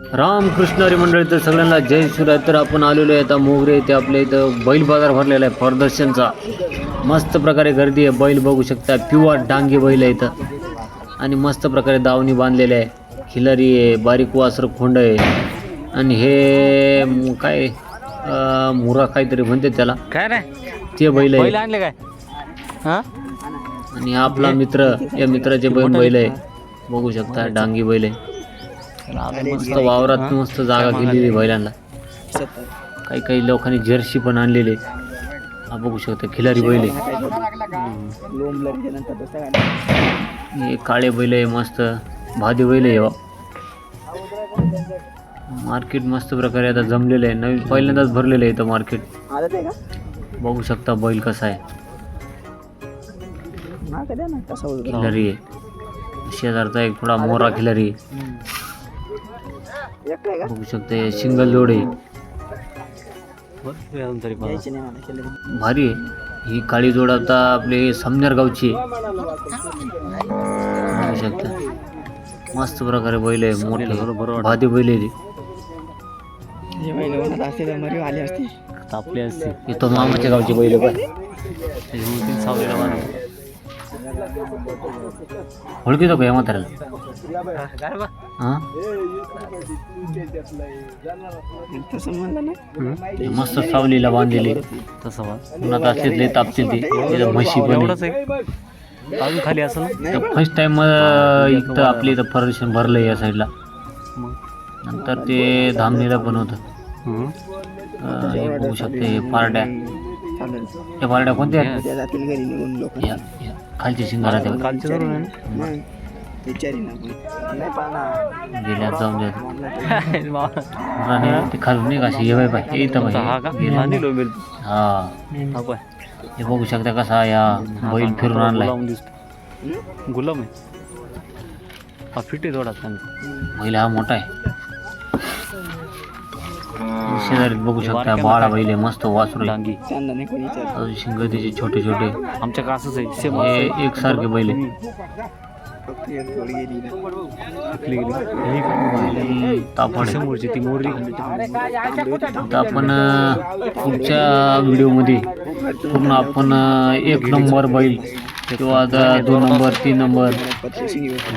रामकृष्ण हरी मंडळी तर सगळ्यांना जय शिवराय. तर आपण आलेलो आहे आता मोगरे इथे आपल्या इथं बैल बाजार भरलेला आहे प्रदर्शनचा. मस्त प्रकारे गर्दी आहे बैल बघू शकता. पिवा डांगी बैल आहे इथं. आणि मस्त प्रकारे दावणी बांधलेले आहे. खिलारी आहे बारीक वासर खोंड आहे. आणि हे काय मुरा काहीतरी म्हणते त्याला. काय रे? ते बैल आहे. आणले काय? हा? आणि आपला मित्र या मित्राचे बैल बैल आहे. बघू शकता डांगी बैल आहे. मस्त वावरात मस्त जागा केलेली आहे बैलांना. काही काही लोकांनी जर्सी पण आणलेले. हा बघू शकता खिलारी बैल आहे. हे काळे बैल आहे मस्त. भादी बैल आहे हो. मार्केट मस्त प्रकारे आता जमलेलं आहे. नवीन पहिल्यांदाच भरलेलं आहे इथं मार्केट. बघू शकता बैल कसा आहे. खिलारी आहे. शेजारचा एक थोडा मोरा खिलारी आहे. बघू शकता सिंगल जोड. आहे भारी आहे. ही काळी जोड आता आपले समनेर गावची. आहे बघू शकता. मस्त प्रकारे बैल आहे मोठे. भादी बैल आहे ती. असते तो मामाच्या गावची बैल पण सावलेला त्याच्यामुळे ओळखीतो का या म्हाताऱ्याला? हा? हे मस्त सावलीला बांधलेली. तसं उन्हात असले लय तापतील ती. म्हशी पण एवढंच आहे? अजून खाली असं फर्स्ट टाइम इथं आपली इथं प्रदर्शन भरलं या साईडला नंतर ते धामणीला पण होतं. हं. अं, हे बघू शकते हे पारड्या. त्या पारड्या कोणत्या? आहेत? या- या. खालची शिंगारा त्या कालचे धरून आहे ना? जाऊन द्या बाबा. राणे ते खालून नाही का अशी ये हे इथं हा बाई हा. हा हा. हे बघू शकता कसा या बैल फिरून आणलाय. गुलाम दिसतो. गुलाम आहे. हा फिट आहे थोडा. चांगला बैल हा मोठा आहे. शेजारी बघू शकता बाळा बैल आहे मस्त वासरू आहे. डांगी अजून शिंग त्याचे छोटे छोटे आमच्या कासच आहे सेम हे एकसारखे बैल. आपण पुढच्या व्हिडिओमध्ये पूर्ण आपण एक नंबर बैल किंवा आता दोन नंबर तीन नंबर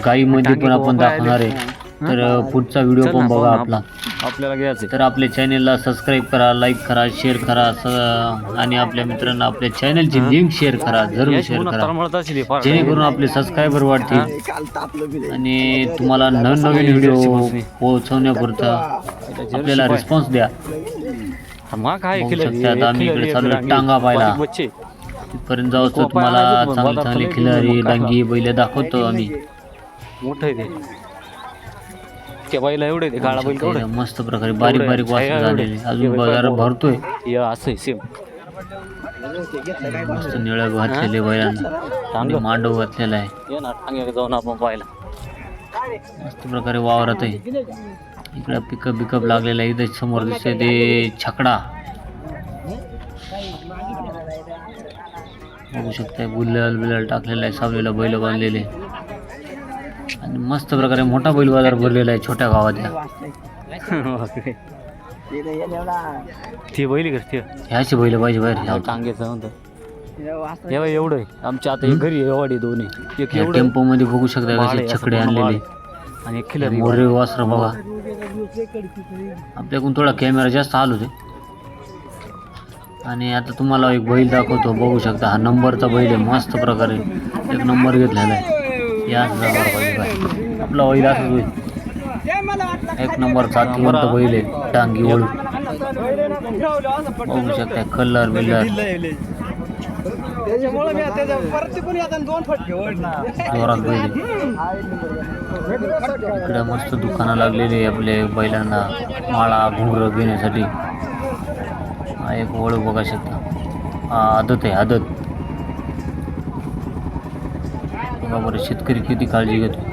गाईमध्ये पण आपण दाखवणार आहे. तर पुढचा व्हिडिओ पण बघा आपला. आपल्याला घ्यायचं तर आपल्या चॅनेलला सबस्क्राईब करा लाईक करा शेअर करा आणि आपल्या मित्रांना आपल्या चॅनलची लिंक शेअर करा जरूर शेअर करा. जेणेकरून आपले सबस्क्रायबर वाढतील. आणि तुम्हाला नवनवीन व्हिडिओ पोहोचवण्यापुरता आपल्याला रिस्पॉन्स द्या. आम्ही इकडे चालू टांगा बच्चे. तिथपर्यंत जाऊ तुम्हाला चांगली चांगली खिलारी डांगी बैल दाखवतो आम्ही. मोठं बाईला एवढे ते काळा बैल केवढं? मस्त प्रकारे बारीक बारीक वासर झालेले. अजून बाजार भरतोय. हे असं आहे सेम मस्त निळ्या घातलेले बैलांना. आणि मांडव घातलेला आहे. ये ना टांग्या जाऊन आपण पाहायला. मस्त प्रकारे वावरत आहे. इकडं पिकअप बिकअप लागलेलं आहे. इथं समोर दिसतंय ते छकडा. बघू शकताय गुल्लल बिल्लल टाकलेला आहे सावलीला बैल बांधलेले. आणि मस्त प्रकारे मोठा बैल बाजार भरलेला आहे छोट्या गावात या. बापरे. ती? बैल करते ह्याची बैल पाहिजे बाहेर. हे एवढं आहे. आमच्या आता एक घरी आहे वाडी दोन्ही. एक एवढं टेम्पो मध्ये बघू शकता कसे छकडे आणलेले. आणि एक खिलारी मोरे वासर बघा. आपल्याकडून थोडा कॅमेरा जास्त आलो ते. आणि आता तुम्हाला एक बैल दाखवतो बघू शकता. हा नंबरचा बैल आहे मस्त प्रकारे. एक नंबर घेतलेला आहे. या आपला बैल असंच होईल. एक नंबर बैल आहे. टांगी वळू बघू शकता कलर बिल्लर जोरात बैल आहे. इकडे मस्त दुकानं लागलेली आपले बैलांना. माळा घुंगरं घेण्यासाठी. हा एक वळू बघा शकता. हा आदत आहे आदत. बघा शेतकरी किती काळजी घेतो?